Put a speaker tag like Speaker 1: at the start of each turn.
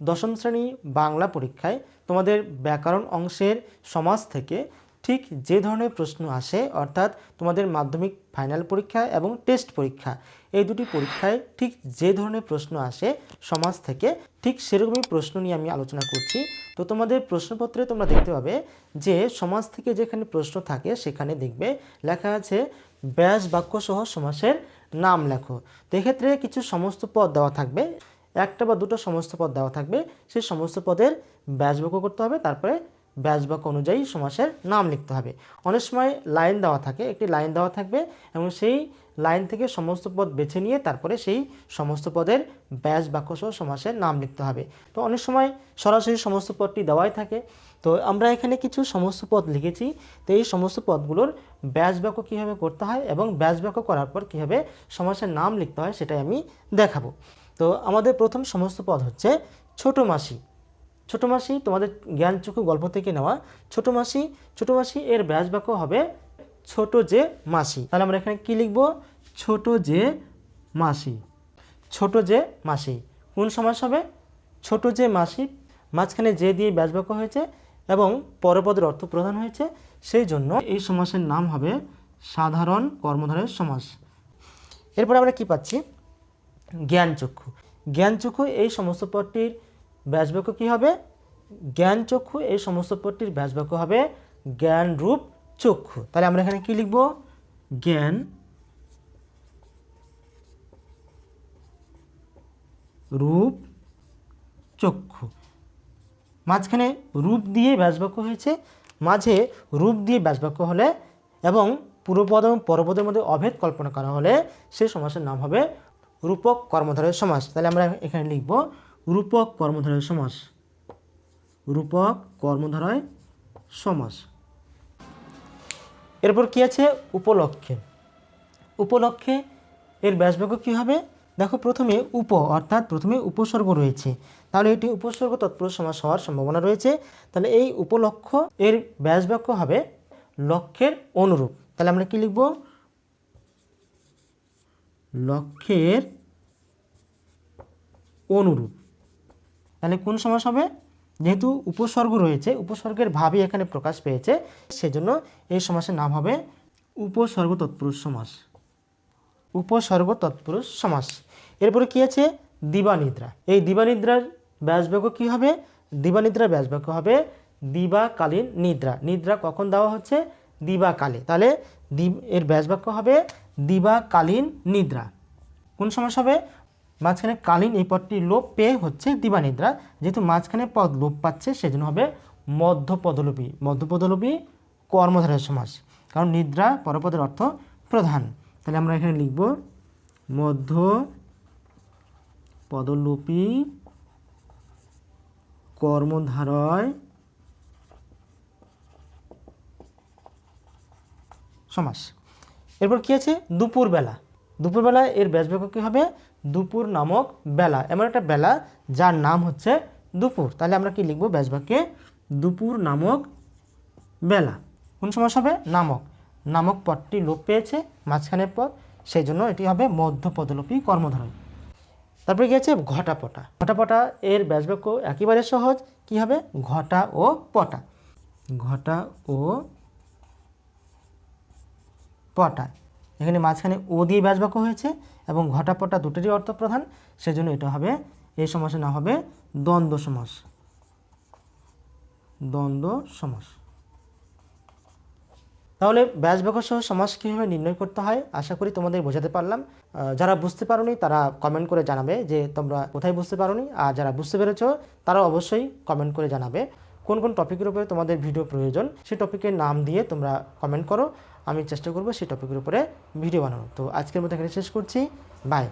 Speaker 1: দশম শ্রেণি বাংলা পরীক্ষায় তোমাদের ব্যাকরণ অংশের সমাজ থেকে ঠিক যে ধরনের প্রশ্ন আসে, অর্থাৎ তোমাদের মাধ্যমিক ফাইনাল পরীক্ষা এবং টেস্ট পরীক্ষা, এই দুটি পরীক্ষায় ঠিক যে ধরনের প্রশ্ন আসে সমাজ থেকে ঠিক সেরকমই প্রশ্ন নিয়ে আমি আলোচনা করছি। তো তোমাদের প্রশ্নপত্রে তোমরা দেখতে পাবে যে সমাজ থেকে যেখানে প্রশ্ন থাকে সেখানে দেখবে লেখা আছে ব্যাস বাক্য সহ সমাসের নাম লেখো। তো এক্ষেত্রে কিছু সমস্ত পদ দেওয়া থাকবে। একটা বা দুটো সমস্ত পদ দেওয়া থাকবে। সেই সমস্ত পদের ব্যাস বাক্য করতে হবে, তারপরে ব্যাস বাক্য অনুযায়ী সমাসের নাম লিখতে হবে। অনেক সময় লাইন দেওয়া থাকে, একটি লাইন দেওয়া থাকবে এবং সেই লাইন থেকে সমস্ত পদ বেছে নিয়ে তারপরে সেই সমস্ত পদের ব্যাস বাক্য সহ সমাসের নাম লিখতে হবে। তো অনেক সময় সরাসরি সমস্ত পদটি দেওয়াই থাকে। তো আমরা এখানে কিছু সমস্ত পদ লিখেছি। তো এই সমস্ত পদগুলোর ব্যাস বাক্য কীভাবে করতে হয় এবং ব্যাস বাক্য করার পর কীভাবে সমাসের নাম লিখতে হয় সেটাই আমি দেখাবো। তো আমাদের প্রথম সমস্ত পদ হচ্ছে ছোট মাসি। ছোট মাসি তোমাদের জ্ঞানচক্ষু গল্প থেকে নেওয়া। ছোট মাসি ছোট মাসি এর ব্যাস বাক্য হবে ছোট যে মাসি। তাহলে আমরা এখানে কি লিখব? ছোট যে মাসি। ছোট যে মাসি। কোন সমাস হবে? ছোট যে মাসি। মাঝখানে যে দিয়ে ব্যাস বাক্য হয়েছে এবং পরপদের অর্থ প্রদান হয়েছে। সেই জন্য এই সমাসের নাম হবে সাধারণ কর্মধারের সমাস। এরপর আমরা কি পাচ্ছি? জ্ঞানচক্ষু। জ্ঞানচক্ষু এই সমস্ত পদটির ব্যাসবাক্য কী হবে? জ্ঞানচক্ষু এই সমস্ত পদটির ব্যাসবাক্য হবে জ্ঞান রূপ চক্ষু। তাহলে আমরা এখানে কি লিখব? জ্ঞান রূপ চক্ষু। মাঝখানে রূপ দিয়ে ব্যাসবাক্য হয়েছে, মাঝে রূপ দিয়ে ব্যাসবাক্য হলে এবং পূর্বপদ এবং পরপদের মধ্যে অভেদ কল্পনা করা হলে সেই সমাসের নাম হবে রূপক কর্মধারয় সমাস। তাহলে আমরা এখানে লিখব রূপক কর্মধারয় সমাস। রূপক কর্মধারয় সমাস। এরপর কি আছে? উপলক্ষে। উপলক্ষে এর ব্যাসবাক্য কী হবে? দেখো প্রথমে উপ, অর্থাৎ প্রথমে উপসর্গ রয়েছে। তাহলে এটি উপসর্গ তৎপুরুষ সমাস হওয়ার সম্ভাবনা রয়েছে। তাহলে এই উপলক্ষ এর ব্যাসবাক্য হবে লক্ষ্যের অনুরূপ। তাহলে আমরা কি লিখব? লক্ষ্যের অনুরূপ। তাহলে কোন সমাস হবে? যেহেতু উপসর্গ রয়েছে, উপসর্গের ভাবই এখানে প্রকাশ পেয়েছে, সেজন্য এই সমাসের নাম হবে উপসর্গ তৎপুরুষ সমাস। উপসর্গ তৎপুরুষ সমাস। এরপরে কি আছে? দিবানিদ্রা। এই দিবানিদ্রার ব্যাসবাক্য কি হবে? দিবানিদ্রার ব্যাসবাক্য হবে দিবাকালীন নিদ্রা। নিদ্রা কখন দেওয়া হচ্ছে? দিবাকালে। তাহলে দিব- এর ব্যাসবাক্য হবে দিবাকালীন নিদ্রা। কোন সমাস হবে? মাঝখানে কালীন এই পদটি লোপ পেয়ে হচ্ছে দিবানিদ্রা। যেহেতু মাঝখানে পদ লোপ পাচ্ছে, সেজন্য হবে মধ্যপদলোপী। মধ্যপদলোপী কর্মধারের সমাস। কারণ নিদ্রা পরপদের অর্থ প্রধান। তাহলে আমরা এখানে লিখব মধ্য পদলোপী কর্মধারয় সমাস এরপর কি আছে? দুপুরবেলা। দুপুরবেলা এর ব্যাসবাক্য কী হবে? দুপুর নামক বেলা। এমন একটা বেলা যার নাম হচ্ছে দুপুর। তাহলে আমরা কি লিখব ব্যাসবাক্যে? দুপুর নামক বেলা। কোন সমাস হবে? নামক। নামক পদটি লোপ পেয়েছে মাঝখানের পদ। সেই জন্য এটি হবে মধ্যপদলোপী কর্মধারয় তারপরে কি আছে? ঘটাপটা। ঘটাপটা এর ব্যাসবাক্য একেবারে সহজ। কি হবে? ঘটা ও পটা। ঘটা ও পটা। এখানে মাঝখানে ও দিয়ে ব্যাসবাক্য হয়েছে এবং ঘটা পটা দুটোরই অর্থ প্রধান, সেজন্য এটা হবে এই সমাসের না হবে দ্বন্দ্ব সমাস। দ্বন্দ্ব সমাস। তাহলে ব্যাসবাক্য সহ সমাস কীভাবে নির্ণয় করতে হয়, আশা করি তোমাদের বোঝাতে পারলাম। যারা বুঝতে পারোনি, তারা কমেন্ট করে জানাবে যে তোমরা কোথায় বুঝতে পারোনি, আর যারা বুঝতে পেরেছ তারা অবশ্যই কমেন্ট করে জানাবে। কোন কোন টপিকের উপরে তোমাদের ভিডিও প্রয়োজন সেই টপিকের নাম দিয়ে তোমরা কমেন্ট করো। আমি চেষ্টা করব সেই টপিকের উপরে ভিডিও বানানো তো আজকের মতো এখানে শেষ করছি। বাই